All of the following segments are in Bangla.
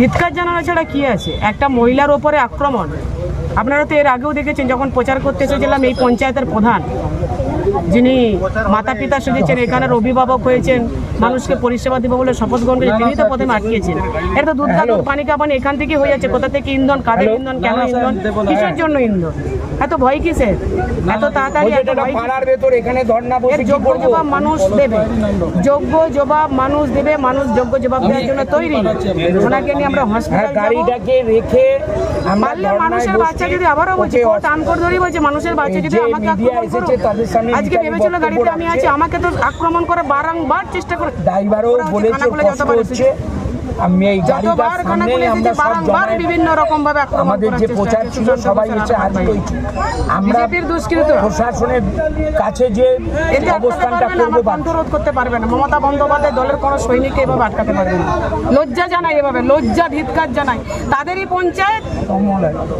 ধিৎকার জানানো ছাড়া কি আছে? একটা মহিলার ওপরে আক্রমণ। আপনারা তো এর আগেও দেখেছেন, যখন প্রচার করতে এসেছিলাম এই পঞ্চায়েতের প্রধান, যিনি মাতা পিতা সেজেছেন এখানের অভিভাবক হয়েছেন মানুষকে পরিষেবা দেবো বলে শপথ গ্রহণ করেছেন তিনি তো প্রথমে আটকেছেন। এটা তো দুধ কাপড় পানি কাপানি এখান থেকে হয়ে যাচ্ছে। কোথা থেকে ইন্ধন কাদের ইন্ধন কেন ইন্ধন? কিসের জন্য ইন্ধন? এত ভয় কিসের? এত তাড়াতাড়ি এর যোগ্য জবাব মানুষ দেবে। যোগ্য জবাব মানুষ দেবে মানুষ যোগ্য জবাব দেওয়ার জন্য তৈরি। ওনাকে নিয়ে আমরা হ্যাঁ হসপিটাল গাড়িটাকে রেখে মানুষের বাচ্চা যদি আবারও বলছে টান করে ধরে বলছে মানুষের বাচ্চা যদি আমাকে আক্রমণ করো। আজকে বিচারিক ভেবেছিল গাড়িতে আমি আছি আমাকে তো আক্রমণ করে বারংবার চেষ্টা করে ড্রাইভারও বলেছে কষ্ট হচ্ছে। আমি এই গাড়িটার সামনে আমরা সব জমায়েত বিভিন্ন রকম ভাবে আমাদের যে প্রচার ছিল সবাই এসে আহ্বান আজকে আমরা প্রশাসনের কাছে যে অবস্থানটা বন্ধ রোধ করতে পারবে না। মমতা বন্দ্যোপাধ্যায় দলের কোনো সৈনিককে এভাবে আটকাতে পারবে না। লজ্জা জানাই এভাবে লজ্জা ধিৎকার জানাই। তাদেরই পঞ্চায়েত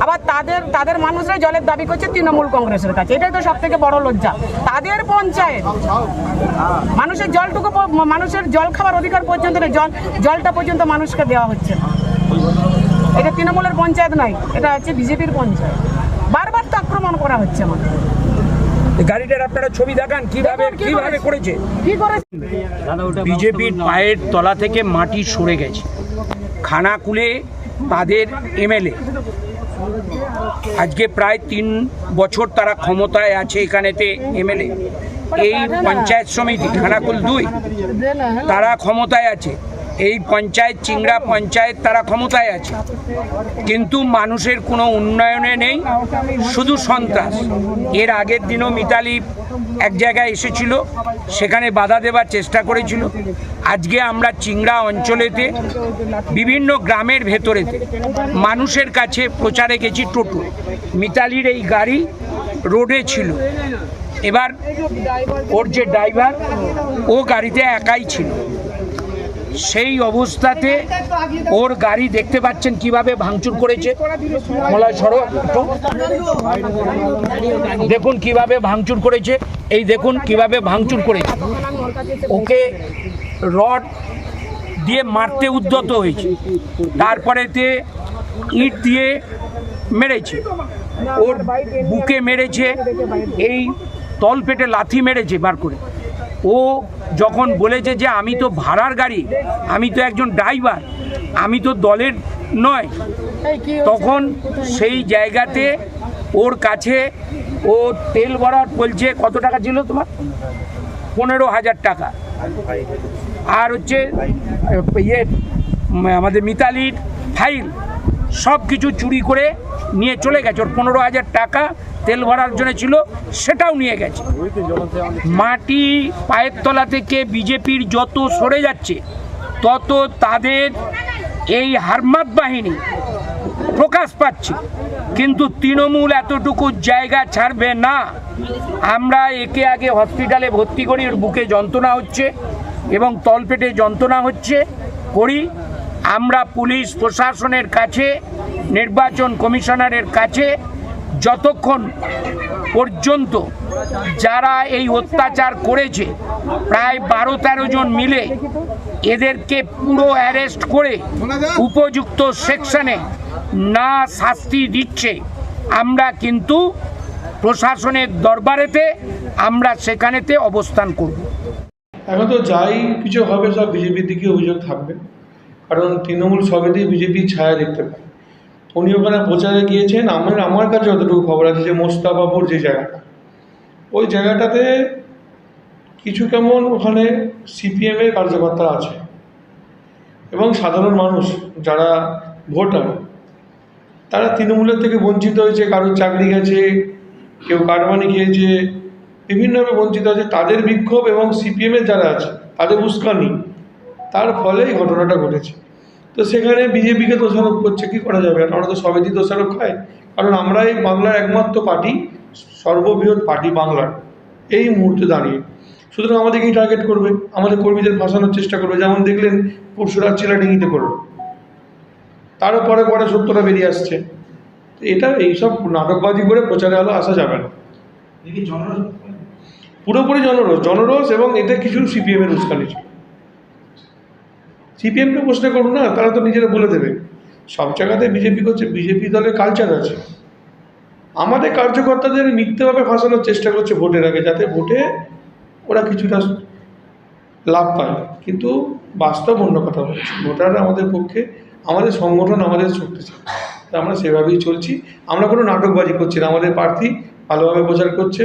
আবার তাদের তাদের মানুষরা জলের দাবি করছে তৃণমূল কংগ্রেসের কাছে। এটাই তো সব থেকে বড় লজ্জা। তাদের পঞ্চায়েত মানুষের জলটুকু মানুষের জল খাবার অধিকার পর্যন্ত জল জলটা পর্যন্ত মানুষকে দেওয়া হচ্ছে না। এটা তৃণমূলের পঞ্চায়েত নয় এটা হচ্ছে বিজেপির পঞ্চায়েত। বারবার তো আক্রমণ করা হচ্ছে আমাদের। গাড়িটার আপনারা ছবি দেখান কীভাবে কীভাবে করেছে। করেছে? কি করেছে? বিজেপির পায়ের তলা থেকে মাটি সরে গেছে। খানাকুলে তাদের এমএলএ। আজকে প্রায় তিন বছর তারা ক্ষমতায় আছে এখানেতে এমএলএ। এই পঞ্চায়েত সমিতি খানাকুল দুই তারা ক্ষমতায় আছে। এই পঞ্চায়েত চিংড়া পঞ্চায়েত তারা ক্ষমতায় আছে। কিন্তু মানুষের কোনো উন্নয়নে নেই, শুধু সন্ত্রাস। এর আগের দিনও মিতালি এক জায়গায় এসেছিল, সেখানে বাধা দেবার চেষ্টা করেছিল। আজকে আমরা চিংড়া অঞ্চলেতে, বিভিন্ন গ্রামের ভেতরেতে, মানুষের কাছে প্রচারে গেছি টোটো। মিতালির এই গাড়ি রোডে ছিল। এবার ওর যে ড্রাইভার, ও গাড়িতে একাই ছিল। সেই অবস্থাতে ওর গাড়ি দেখতে পাচ্ছেন কীভাবে ভাঙচুর করেছে। দেখুন কীভাবে ভাঙচুর করেছে। এই দেখুন কীভাবে ভাঙচুর করেছে। ওকে রড দিয়ে মারতে উদ্যত হয়েছে। তারপরেতে ইট দিয়ে মেরেছে। ওর বুকে মেরেছে। এই তল পেটে লাথি মেরেছে বার করে। ও যখন বলেছে যে আমি তো ভাড়ার গাড়ি, আমি তো একজন ড্রাইভার আমি তো দলের নয়, তখন সেই জায়গাতে ওর কাছে ও তেল ভরার বলছে, কত টাকা ছিল তোমার? পনেরো হাজার টাকা। আর হচ্ছে ইয়ে আমাদের মিতালির ফাইল সব কিছু চুরি করে নিয়ে চলে গেছে। ওর পনেরো হাজার টাকা তেল ভরার জন্য ছিল, সেটাও নিয়ে গেছে। মাটি পায়ের তলা থেকে বিজেপির যত সরে যাচ্ছে, তত তাদের এই হারমাত বাহিনী প্রকাশ পাচ্ছে। কিন্তু তৃণমূল এতটুকু জায়গা ছাড়বে না। আমরা একে আগে হসপিটালে ভর্তি করি, ওর বুকে যন্ত্রণা হচ্ছে এবং তলপেটে যন্ত্রণা হচ্ছে। করি আমরা পুলিশ প্রশাসনের কাছে, নির্বাচন কমিশনারের কাছে যতক্ষণ পর্যন্ত যারা এই অত্যাচার করেছে, প্রায় বারো তেরো জন মিলে এদেরকে পুরো অ্যারেস্ট করে উপযুক্ত সেকশনে না শাস্তি দিচ্ছে, আমরা কিন্তু প্রশাসনের দরবারেতে, আমরা সেখানেতে অবস্থান করব। এখন তো যাই, কিছু হবে, সব বিজেপির দিকে অভিযোগ থাকবে। কারণ তৃণমূল সবেতেই বিজেপির ছায়া দেখতে পায়। উনি ওখানে প্রচারে গিয়েছেন, আমার আমার কাছে যতটুকু খবর আছে যে মোস্তাফাপুর যে জায়গাটা, ওই জায়গাটাতে কিছু কেমন ওখানে সিপিএমের কার্যকর্তা আছে। এবং সাধারণ মানুষ যারা ভোটার, তারা তৃণমূলের থেকে বঞ্চিত হয়েছে, কারোর চাকরি গেছে, কেউ কারবানি খেয়েছে, বিভিন্নভাবে বঞ্চিত আছে। তাদের বিক্ষোভ এবং সিপিএমের যারা আছে, তাদের উস্কানি, তার ফলে এই ঘটনাটা ঘটেছে। তো সেখানে বিজেপিকে দোষারোপ করছে কি করা যাবে? আমরা তো সবেতেই দোষারোপ খাই কারণ আমরা এই বাংলার একমাত্র পার্টি সর্ববৃহৎ পার্টি বাংলার। এই মুহূর্তে দাঁড়িয়ে। সুতরাং আমাদেরকেই টার্গেট করবে? আমাদের কর্মীদের ফাঁসানোর চেষ্টা করবে। যেমন দেখলেন পরশুরাজ চিলাডিঙ্গিতে করল। তারও পরে পরে সত্যটা বেরিয়ে আসছে। তো এটা এইসব নাটকবাজি করে প্রচারে আলো আসা যাবে না। পুরোপুরি জনরোষ। জনরোষ এবং এতে কিছু সিপিএমের উস্কানি। ছিল সিপিএমকে প্রশ্ন করুন না, তারা তো নিজেরা বলে দেবে। সব জায়গাতে বিজেপি করছে, বিজেপি দলের কালচার আছে। আমাদের কার্যকর্তাদের মিথ্যেভাবে ফাঁসানোর চেষ্টা করছে ভোটের আগে, যাতে ভোটে ওরা কিছুটা লাভ পায়। কিন্তু বাস্তব অন্য কথা বলছি, ভোটাররা আমাদের পক্ষে, আমাদের সংগঠন আমাদের শক্তিশালী। আমরা সেভাবেই চলছি। আমরা কোনো নাটকবাজি করছি না, আমাদের প্রার্থী ভালোভাবে প্রচার করছে,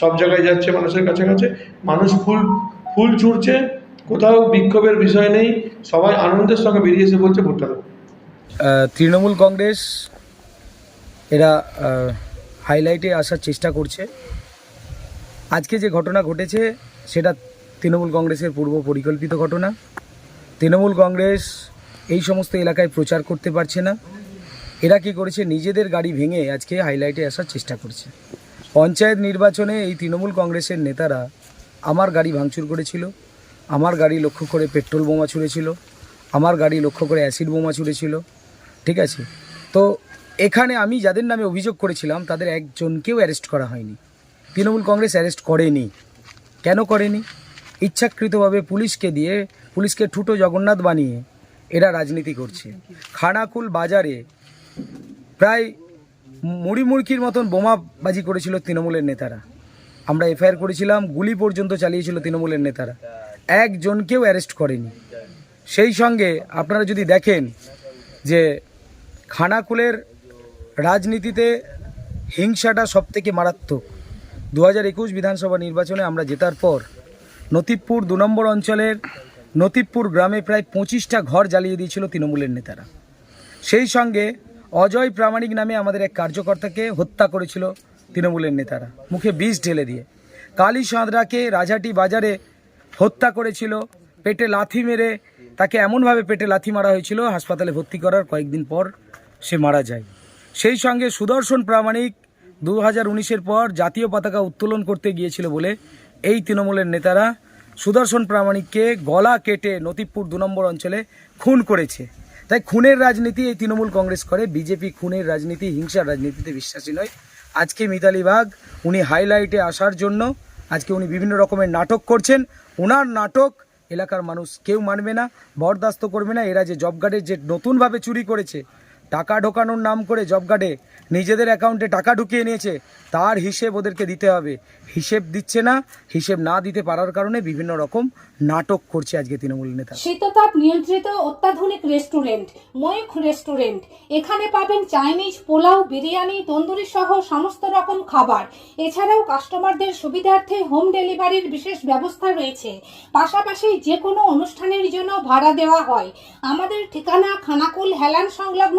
সব জায়গায় যাচ্ছে মানুষের কাছে কাছে মানুষ ফুল ফুল ছুঁড়ছে কোথাও বিক্ষোভের বিষয় নেই, সবাই আনন্দের সঙ্গে বেরিয়ে এসে বলছে ভোটটা দেবো। তৃণমূল কংগ্রেস এরা হাইলাইটে আসার চেষ্টা করছে। আজকে যে ঘটনা ঘটেছে, সেটা তৃণমূল কংগ্রেসের পূর্ব পরিকল্পিত ঘটনা। তৃণমূল কংগ্রেস এই সমস্ত এলাকায় প্রচার করতে পারছে না। এরা কি করেছে? নিজেদের গাড়ি ভেঙে আজকে হাইলাইটে আসার চেষ্টা করছে। পঞ্চায়েত নির্বাচনে এই তৃণমূল কংগ্রেসের নেতারা আমার গাড়ি ভাঙচুর করেছিল। আমার গাড়ি লক্ষ্য করে পেট্রোল বোমা ছুঁড়েছিল, আমার গাড়ি লক্ষ্য করে অ্যাসিড বোমা ছুঁড়েছিল, ঠিক আছে? তো এখানে আমি যাদের নামে অভিযোগ করেছিলাম, তাদের একজনকেও অ্যারেস্ট করা হয়নি। তৃণমূল কংগ্রেস অ্যারেস্ট করেনি। কেন করেনি? ইচ্ছাকৃতভাবে পুলিশকে দিয়ে, পুলিশকে ঠুটো জগন্নাথ বানিয়ে এরা রাজনীতি করছে। খানাকুল বাজারে প্রায় মুড়িমুড়কির মতন বোমাবাজি করেছিল তৃণমূলের নেতারা। আমরা এফআইআর করেছিলাম, গুলি পর্যন্ত চালিয়েছিল তৃণমূলের নেতারা। একজনকেও অ্যারেস্ট করেনি। সেই সঙ্গে আপনারা যদি দেখেন যে খানাকুলের রাজনীতিতে হিংসাটা সব থেকে মারাত্মক। দু হাজার একুশ বিধানসভা নির্বাচনে আমরা জেতার পর নতিবপুর দু নম্বর অঞ্চলের নতিবপুর গ্রামে প্রায় পঁচিশটা ঘর জ্বালিয়ে দিয়েছিল তৃণমূলের নেতারা। সেই সঙ্গে অজয় প্রামাণিক নামে আমাদের এক কার্যকর্তাকে হত্যা করেছিল তৃণমূলের নেতারা। মুখে বিষ ঢেলে দিয়ে। কালী সাঁতরাকে রাজাটি বাজারে হত্যা করেছিল, পেটে লাথি মেরে, তাকে এমনভাবে পেটে লাথি মারা হয়েছিল, হাসপাতালে ভর্তি করার কয়েকদিন পর সে মারা যায়। সেই সঙ্গে সুদর্শন প্রামাণিক দু হাজার উনিশের পর জাতীয় পতাকা উত্তোলন করতে গিয়েছিল বলে এই তৃণমূলের নেতারা সুদর্শন প্রামাণিককে গলা কেটে নতিবপুর দু নম্বর অঞ্চলে খুন করেছে। তাই খুনের রাজনীতি এই তৃণমূল কংগ্রেস করে। বিজেপি খুনের রাজনীতি, হিংসার রাজনীতিতে বিশ্বাসী নয়। আজকে মিতালি বাগ, উনি হাইলাইটে আসার জন্য আজকে উনি বিভিন্ন রকমের নাটক করছেন। ওনার নাটক এলাকার মানুষ কেউ মানবে না, বরদাস্ত করবে না। এরা যে জব গার্ডের যে নতুনভাবে চুরি করেছে টাকা ঢোকানোর নাম করে জব কার্ডে নিজেদের অ্যাকাউন্টে টাকা ঢুকিয়ে নিয়েছে, তার হিসেব ওদেরকে দিতে হবে। হিসেব দিচ্ছে না, হিসেব না দিতে পারার কারণে বিভিন্ন রকম নাটক করছে আজকে তৃণমূল নেতা। শীততাপ নিয়ন্ত্রিত অত্যাধুনিক রেস্টুরেন্ট, ময়ূখ রেস্টুরেন্ট। এখানে পাবেন চাইনিজ পোলাও, বিরিয়ানি, তন্দুরি সহ সমস্ত রকম খাবার। এছাড়াও কাস্টমারদের সুবিধার্থে হোম ডেলিভারির বিশেষ ব্যবস্থা রয়েছে। পাশাপাশি যে কোনো অনুষ্ঠানের জন্য ভাড়া দেওয়া হয়। আমাদের ঠিকানা খানাকুল হেলান সংলগ্ন